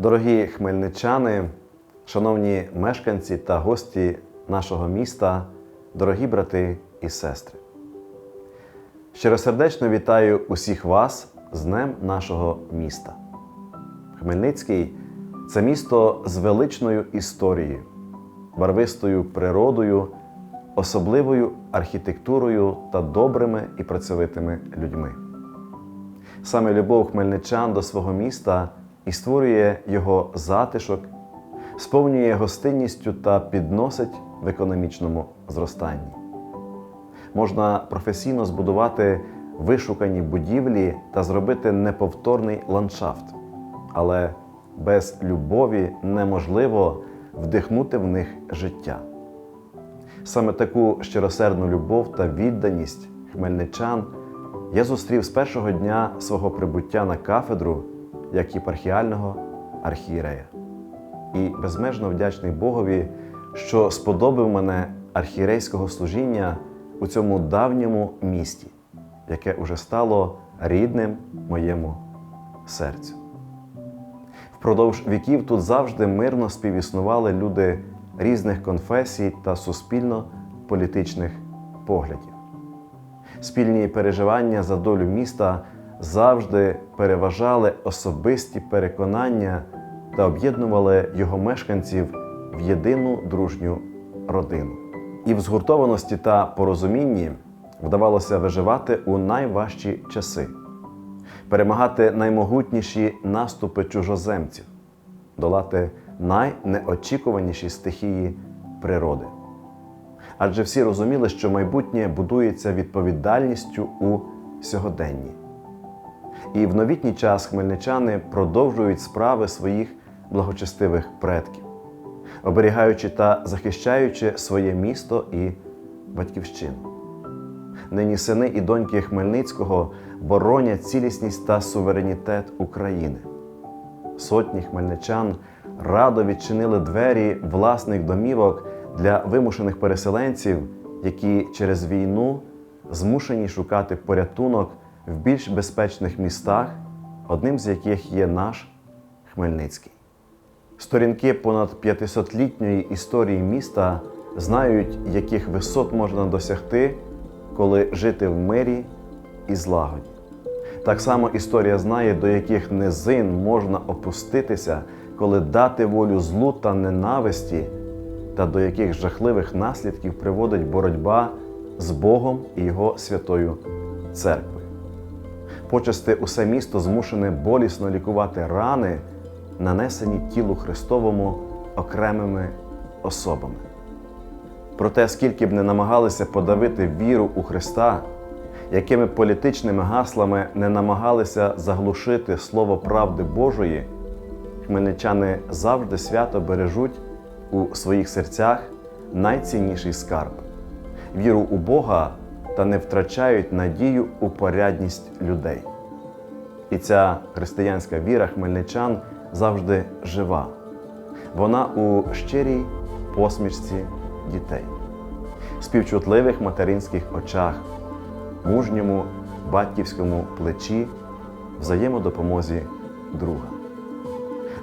Дорогі хмельничани, шановні мешканці та гості нашого міста, дорогі брати і сестри. Щиросердечно вітаю усіх вас з Днем нашого міста. Хмельницький це місто з величною історією, барвистою природою, особливою архітектурою та добрими і працьовитими людьми. Саме любов хмельничан до свого міста і створює його затишок, сповнює гостинністю та підносить в економічному зростанні. Можна професійно збудувати вишукані будівлі та зробити неповторний ландшафт, але без любові неможливо вдихнути в них життя. Саме таку щиросердну любов та відданість хмельничан я зустрів з першого дня свого прибуття на кафедру як єпархіального архієрея. І безмежно вдячний Богові, що сподобав мене архієрейського служіння у цьому давньому місті, яке уже стало рідним моєму серцю. Впродовж віків тут завжди мирно співіснували люди різних конфесій та суспільно-політичних поглядів. Спільні переживання за долю міста завжди переважали особисті переконання та об'єднували його мешканців в єдину дружню родину. І в згуртованості та порозумінні вдавалося виживати у найважчі часи, перемагати наймогутніші наступи чужоземців, долати найнеочікуваніші стихії природи. Адже всі розуміли, що майбутнє будується відповідальністю у сьогоденні. І в новітній час хмельничани продовжують справи своїх благочестивих предків, оберігаючи та захищаючи своє місто і батьківщину. Нині сини і доньки Хмельницького боронять цілісність та суверенітет України. Сотні хмельничан радо відчинили двері власних домівок для вимушених переселенців, які через війну змушені шукати порятунок в більш безпечних містах, одним з яких є наш Хмельницький. Сторінки понад 500-літньої історії міста знають, яких висот можна досягти, коли жити в мирі і злагоді. Так само історія знає, до яких низин можна опуститися, коли дати волю злу та ненависті, та до яких жахливих наслідків приводить боротьба з Богом і Його святою церквою. Почасти усе місто змушене болісно лікувати рани, нанесені тілу Христовому окремими особами. Проте, скільки б не намагалися подавити віру у Христа, якими політичними гаслами не намагалися заглушити слово правди Божої, хмельничани завжди свято бережуть у своїх серцях найцінніший скарб віру у Бога та не втрачають надію у порядність людей. І ця християнська віра хмельничан завжди жива. Вона у щирій посмішці дітей, співчутливих материнських очах, мужньому батьківському плечі, взаємодопомозі друга.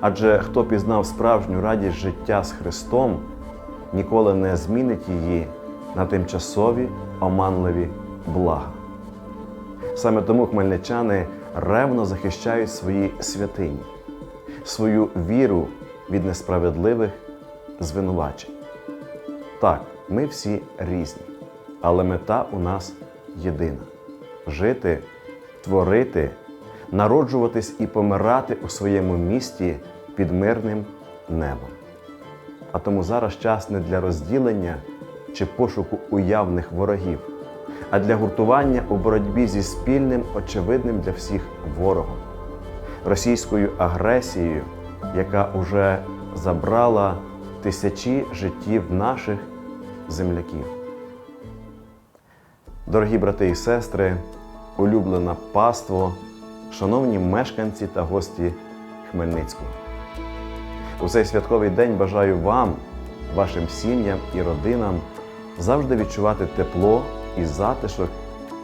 Адже хто пізнав справжню радість життя з Христом, ніколи не змінить її на тимчасові оманливі блага. Саме тому хмельничани ревно захищають свої святині, свою віру від несправедливих звинувачень. Так, ми всі різні, але мета у нас єдина жити, творити, народжуватись і помирати у своєму місті під мирним небом. А тому зараз час не для розділення чи пошуку уявних ворогів, а для гуртування у боротьбі зі спільним, очевидним для всіх ворогом, російською агресією, яка уже забрала тисячі життів наших земляків. Дорогі брати і сестри, улюблена паство, шановні мешканці та гості Хмельницького. У цей святковий день бажаю вам, вашим сім'ям і родинам завжди відчувати тепло і затишок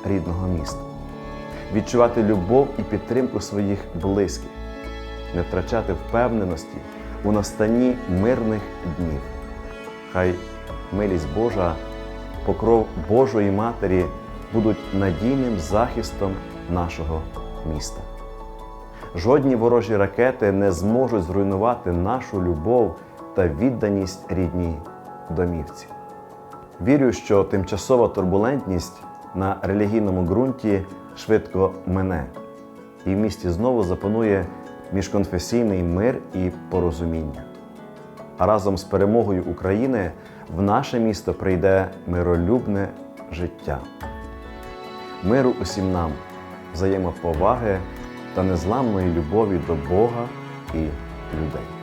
рідного міста, відчувати любов і підтримку своїх близьких, не втрачати впевненості у настанні мирних днів. Хай милість Божа, покров Божої Матері будуть надійним захистом нашого міста. Жодні ворожі ракети не зможуть зруйнувати нашу любов та відданість рідній домівці. Вірю, що тимчасова турбулентність на релігійному ґрунті швидко мине, і в місті знову запанує міжконфесійний мир і порозуміння. А разом з перемогою України в наше місто прийде миролюбне життя. Миру усім нам, взаємоповаги та незламної любові до Бога і людей.